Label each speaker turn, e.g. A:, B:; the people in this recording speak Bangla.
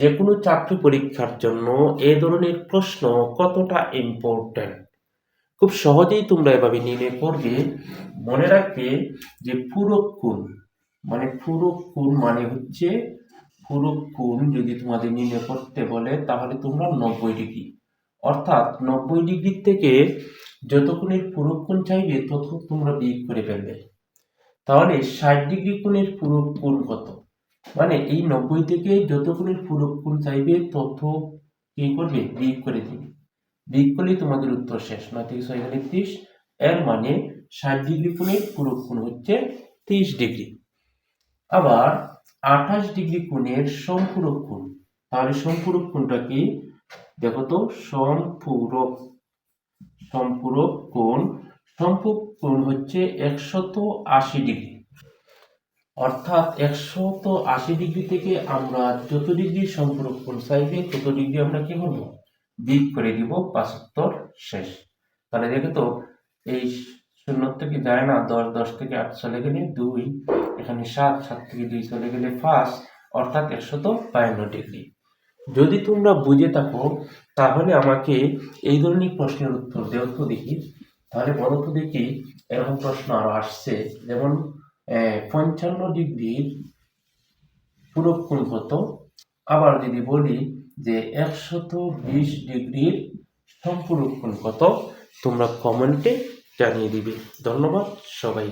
A: যে কোনো চাকরি পরীক্ষার জন্য এ ধরনের প্রশ্ন কতটা ইম্পর্ট্যান্ট খুব সহজেই তোমরা এভাবে নির্ণয় করবে মনে রাখবে যে পূরক মানে পূরক মানে হচ্ছে পূরক যদি তোমাদের নির্ণয় করতে বলে তাহলে তোমরা নব্বই ডিগ্রি। অর্থাৎ নব্বই ডিগ্রি থেকে যত কোণের পূরক চাইবে তত তোমরা বিয়োগ করে ফেলবে। তাহলে ষাট ডিগ্রি কোণের পূরক কত? মানে এই নব্বই থেকে যত কোণের পূরক চাইবে তত কি করবে? বিয়োগ করে দিবে। বিয়োগ করলেই তোমাদের উত্তর শেষ। নয় থেকে ছয় গেলে ত্রিশ। এর মানে ষাট ডিগ্রি কোণের পূরক কোণ হচ্ছে ত্রিশ ডিগ্রি আবার আঠাশ ডিগ্রি কোণের সম্পূরক কোণ। তাহলে সম্পূরক কোণটা কি? দেখো তো, সম্পূরক সম্পূরক কোণ। সম্পূরক কোণ হচ্ছে একশত আশি ডিগ্রি অর্থাৎ একশত আশি ডিগ্রি থেকে আমরা যত ডিগ্রি সম্পর্ক চাইবে তত ডিগ্রি আমরা কি করব? বিয়োগ করে দিব পাঁচাত্তর শেষ। তাহলে দেখো তো, এই শূন্য থেকে যায় না, দশ দশ থেকে আট চলে গেলে দুই, এখানে সাত সাত থেকে দুই চলে গেলে পাঁচ, অর্থাৎ একশত বায়ান্ন ডিগ্রি। যদি তোমরা বুঝে থাকো, তাহলে আমাকে এই ধরনের প্রশ্নের উত্তর দেও তো দেখি। তাহলে বলো তো দেখি, এরকম প্রশ্ন আরও আসছে, যেমন পঞ্চান্ন ডিগ্রির পূরক কোণ কত আবার যদি বলি যে একশত বিশ ডিগ্রির সম্পূরক কোণ কত তোমরা কমেন্টে জানিয়ে দিবে। ধন্যবাদ সবাই